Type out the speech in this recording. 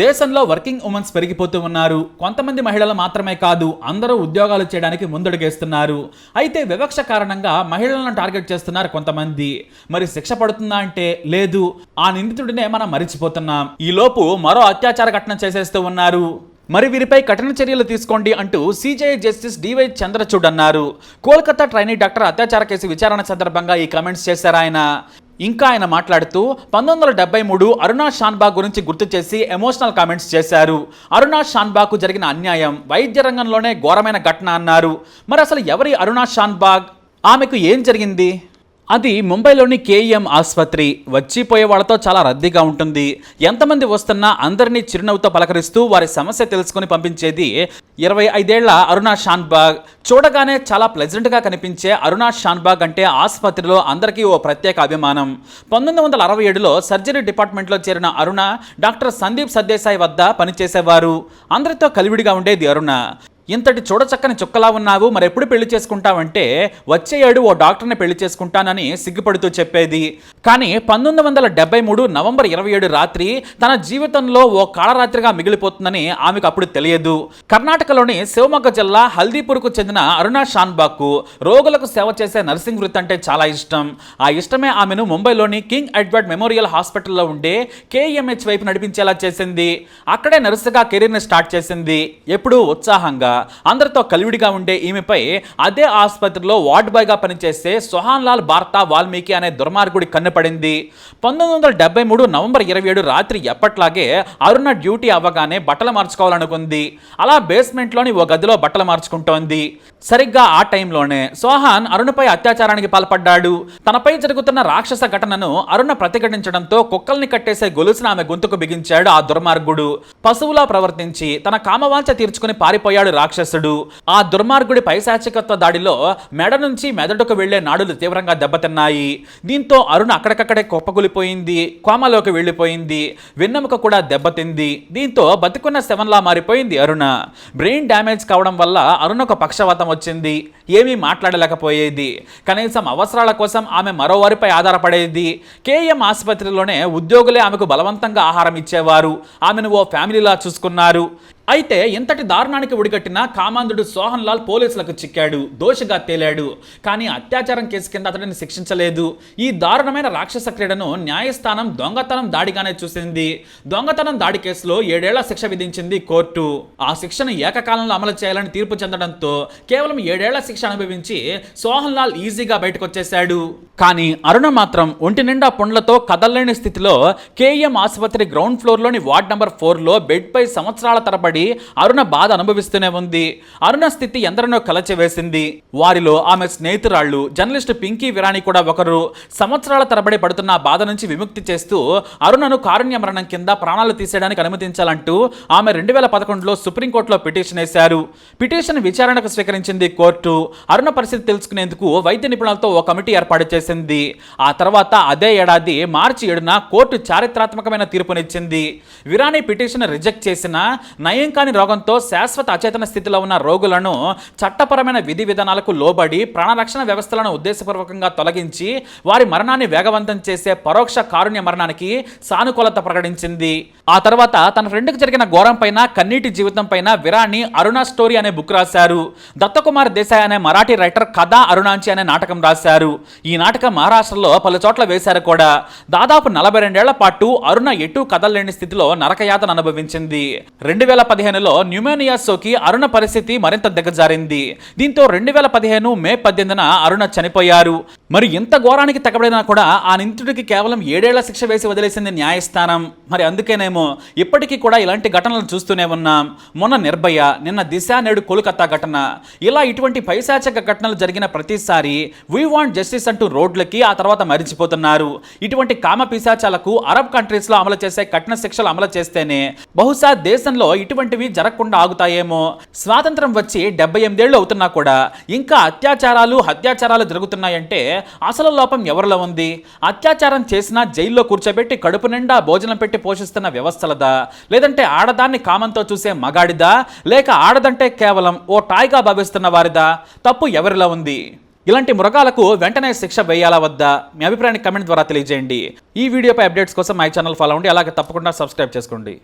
దేశంలో working women's పెరిగిపోతూ ఉన్నారు. కొంతమంది మహిళలు మాత్రమే కాదు అందరూ ఉద్యోగాలు చేయడానికి ముందడుగేస్తున్నారు. అయితే వివక్ష కారణంగా మహిళలను టార్గెట్ చేస్తున్నారు కొంతమంది. మరి శిక్ష పడుతుందా అంటే లేదు. ఆ నిందితుడినే మనం మరిచిపోతున్నాం. ఈలోపు మరో అత్యాచార ఘటన చేసేస్తూ ఉన్నారు. మరి వీరిపై కఠిన చర్యలు తీసుకోండి అంటూ సీజే జస్టిస్ డివై చంద్రచూడ్ అన్నారు. కోల్కతా ట్రైనీ డాక్టర్ అత్యాచార కేసు విచారణ సందర్భంగా ఈ కామెంట్స్ చేశారు ఆయన. ఇంకా ఆయన మాట్లాడుతూ పంతొమ్మిది వందల డెబ్బై మూడు అరుణా షాన్బాగ్ గురించి గుర్తు చేసి ఎమోషనల్ కామెంట్స్ చేశారు. అరుణా షాన్బాగ్కు జరిగిన అన్యాయం వైద్య రంగంలోనే ఘోరమైన ఘటన అన్నారు. మరి అసలు ఎవరి అరుణా షాన్బాగ్? ఆమెకు ఏం జరిగింది? అది ముంబైలోని కేఈఎం ఆసుపత్రి. వచ్చిపోయే వాళ్ళతో చాలా రద్దీగా ఉంటుంది. ఎంతమంది వస్తున్నా అందరినీ చిరునవ్వుతో పలకరిస్తూ వారి సమస్య తెలుసుకొని పంపించేది ఇరవై ఐదేళ్ళ అరుణా షాన్బాగ్. చూడగానే చాలా ప్లెజెంట్గా కనిపించే అరుణా షాన్బాగ్ అంటే ఆసుపత్రిలో అందరికీ ఓ ప్రత్యేక అభిమానం. పంతొమ్మిది వందల అరవై ఏడులో సర్జరీ డిపార్ట్మెంట్లో చేరిన అరుణ డాక్టర్ సందీప్ సర్దేశాయ్ వద్ద పనిచేసేవారు. అందరితో కలివిడిగా ఉండేది అరుణ. ఇంతటి చూడచక్కని చుక్కలా ఉన్నావు మరెప్పుడు పెళ్ళి చేసుకుంటావంటే వచ్చే ఏడు ఓ డాక్టర్ని పెళ్ళి చేసుకుంటానని సిగ్గుపడుతూ చెప్పేది. కానీ పంతొమ్మిది వందల డెబ్బై మూడు నవంబర్ ఇరవై ఏడు రాత్రి తన జీవితంలో ఓ కాళరాత్రిగా మిగిలిపోతుందని ఆమెకు అప్పుడు తెలియదు. కర్ణాటకలోని శివమొగ్గ జిల్లా హల్దీపూర్కు చెందిన అరుణా షాన్బాగ్కు రోగులకు సేవ చేసే నర్సింగ్ వృత్తి అంటే చాలా ఇష్టం. ఆ ఇష్టమే ఆమెను ముంబైలోని కింగ్ ఎడ్వర్డ్ మెమోరియల్ హాస్పిటల్లో ఉండే కేఎంహెచ్ వైపు నడిపించేలా చేసింది. అక్కడే నర్సుగా కెరీర్ని స్టార్ట్ చేసింది. ఎప్పుడూ ఉత్సాహంగా. అందరితో కలివిడిగా ఉండే ఈమెపై అదే ఆసుపత్రిలో వార్డ్ బాయ్గా పనిచేసే సుహాన్ లాల్ బార్తా వాల్మీకి అనే దుర్మార్గుడి కన్నుపడింది పంతొమ్మిది వందల డెబ్బై మూడు నవంబర్ ఇరవై ఏడు రాత్రి ఎప్పట్లాగే అరుణ డ్యూటీ అవ్వగానే బట్టలు మార్చుకోవాలనుకుంది. అలా బేస్మెంట్లోని ఓ గదిలో బట్టలు మార్చుకుంటోంది. సరిగ్గా ఆ టైంలోనే సోహాన్ అరుణపై అత్యాచారానికి పాల్పడ్డాడు. తనపై జరుగుతున్న రాక్షస ఘటనను అరుణ ప్రతిఘటించడంతో కుక్కల్ని కట్టేసే గొలుసును ఆమె గొంతుకు బిగించాడు ఆ దుర్మార్గుడు. పశువులా ప్రవర్తించి తన కామవాంఛ తీర్చుకుని పారిపోయాడు రాక్షసుడు. ఆ దుర్మార్గుడి పైశాచికత్వ దాడిలో మెడ నుంచి మెదడుకు వెళ్ళే నాడులు తీవ్రంగా దెబ్బతిన్నాయి. దీంతో అరుణ అక్కడికక్కడే కుప్పకూలిపోయింది కోమలోకి వెళ్ళిపోయింది. వెన్నెముక కూడా దెబ్బతింది. దీంతో బతుకున్న శవంలా మారిపోయింది అరుణ. బ్రెయిన్ డ్యామేజ్ కావడం వల్ల అరుణకు పక్షవాతం వచ్చింది. ఏమీ మాట్లాడలేకపోయేది. కనీసం అవసరాల కోసం ఆమె మరోవారిపై ఆధారపడేది. కేఎం ఆసుపత్రిలోనే ఉద్యోగులే ఆమెకు బలవంతంగా ఆహారం ఇచ్చేవారు. ఆమెను ఓ ఫ్యామిలీలా చూసుకున్నారు. అయితే ఇంతటి దారుణానికి ఒడిగట్టిన కామాంధుడు సోహన్ లాల్ పోలీసులకు చిక్కాడు దోషిగా తేలాడు. కానీ అత్యాచారం కేసు కింద అతడిని శిక్షించలేదు. ఈ దారుణమైన రాక్షస క్రీడను న్యాయస్థానం దొంగతనం దాడిగానే చూసింది. దొంగతనం దాడి కేసులో ఏడేళ్ళ శిక్ష విధించింది కోర్టు. ఆ శిక్షను ఏకకాలంలో అమలు చేయాలని తీర్పు చెందడంతో కేవలం ఏడేళ్ళ శిక్ష అనుభవించి సోహన్ లాల్ ఈజీగా బయటకు వచ్చేశాడు కానీ అరుణ మాత్రం ఒంటి నిండా పుండ్లతో కదలలేని స్థితిలో కేఎం ఆసుపత్రి గ్రౌండ్ ఫ్లోర్లోని వార్డ్ నంబర్ ఫోర్లో బెడ్పై సంవత్సరాల తరబడి అరుణ బాధ అనుభవిస్తూనే ఉంది. అరుణ స్థితి ఎందరినో కలచివేసింది. వారిలో ఆమె స్నేహితురాళ్ళు జర్నలిస్ట్ పింకీ విరాణి కూడా ఒకరు. సంవత్సరాల తరబడి పడుతున్న బాధ నుంచి విముక్తి చేస్తూ అరుణను కారుణ్య మరణం కింద ప్రాణాలు తీసేయడానికి అనుమతించాలంటూ ఆమె రెండు వేల పదకొండులో సుప్రీంకోర్టులో పిటిషన్ వేశారు. పిటిషన్ విచారణకు స్వీకరించింది కోర్టు. అరుణ పరిస్థితి తెలుసుకునేందుకు వైద్య నిపుణులతో ఓ కమిటీ ఏర్పాటు చేసింది. ఆ తర్వాత అదే ఏడాది మార్చి ఏడున కోర్టు చారిత్రాత్మకమైన తీర్పునిచ్చింది. విరాణి పిటిషన్ రిజెక్ట్ చేసిన నయం కాని రోగంతో శాశ్వత అచేతన స్థితిలో ఉన్న రోగులను చట్టపరమైన విధి విధానాలకు లోబడి ప్రాణరక్షణ వ్యవస్థలను ఉద్దేశపూర్వకంగా తొలగించి వారి మరణాన్ని వేగవంతం చేసే పరోక్ష కారుణ్య మరణానికి సానుకూలత ప్రకటించింది. ఆ తర్వాత తన ఫ్రెండ్కి జరిగిన ఘోరం పైన కన్నీటి జీవితం పైన విరాణి అరుణ స్టోరీ అనే బుక్ రాశారు. దత్తకుమార్ దేశాయ్ అనే మరాఠీ రైటర్ కథా అరుణాంచి అనే నాటకం రాశారు. ఈ నాటకం మహారాష్ట్రలో పలు చోట్ల వేశారు కూడా. దాదాపు నలభై రెండేళ్ళ పాటు అరుణ ఎటు కదలలేని స్థితిలో నరకయాతను అనుభవించింది. రెండు వేల పదిహేనులో న్యూమోనియా సోకి అరుణ పరిస్థితి మరింత దిగజారింది. దీంతో రెండు వేల పదిహేను మే పద్దెనిమిదిన అరుణ చనిపోయారు. మరి ఇంత ఘోరానికి తగబడినా కూడా ఆ నిందితుడికి కేవలం ఏడేళ్ళ శిక్ష వేసి వదిలేసింది న్యాయస్థానం. మరి అందుకేనేమో ఇప్పటికీ కూడా ఇలాంటి ఘటనలు చూస్తూనే ఉన్నాం. మొన్న నిర్భయ నిన్న దిశ నేడు కోల్కతా ఘటన. ఇలా ఇటువంటి పైశాచక ఘటనలు జరిగిన ప్రతిసారి వీ వాంట్ జస్టిస్ అంటూ రోడ్లకి ఆ తర్వాత మరిచిపోతున్నారు. ఇటువంటి కామ పిశాచాలకు అరబ్ కంట్రీస్లో అమలు చేసే కఠిన శిక్షలు అమలు చేస్తేనే బహుశా దేశంలో ఇటువంటివి జరగకుండా ఆగుతాయేమో. స్వాతంత్రం వచ్చి డెబ్బై ఎనిమిదేళ్ళు అవుతున్నా కూడా ఇంకా అత్యాచారాలు హత్యాచారాలు జరుగుతున్నాయంటే అసలు లోపం ఎవరిలో ఉంది? అత్యాచారం చేసినా జైల్లో కూర్చోబెట్టి కడుపు నిండా భోజనం పెట్టి పోషిస్తున్న వ్యవస్థలదా? లేదంటే ఆడదాన్ని కామంతో చూసే మగాడిదా? లేక ఆడదంటే కేవలం ఓ టాయ్గా భావిస్తున్న వారిదా? తప్పు ఎవరిలో ఉంది? ఇలాంటి మృగాలకు వెంటనే శిక్ష వేయాలా వద్దా? మీ అభిప్రాయాన్ని కమెంట్ ద్వారా తెలియజేయండి. ఈ వీడియోపై అప్డేట్స్ కోసం మై ఛానల్ ఫాలో అవ్వండి. అలాగే తప్పకుండా సబ్స్క్రైబ్ చేసుకోండి.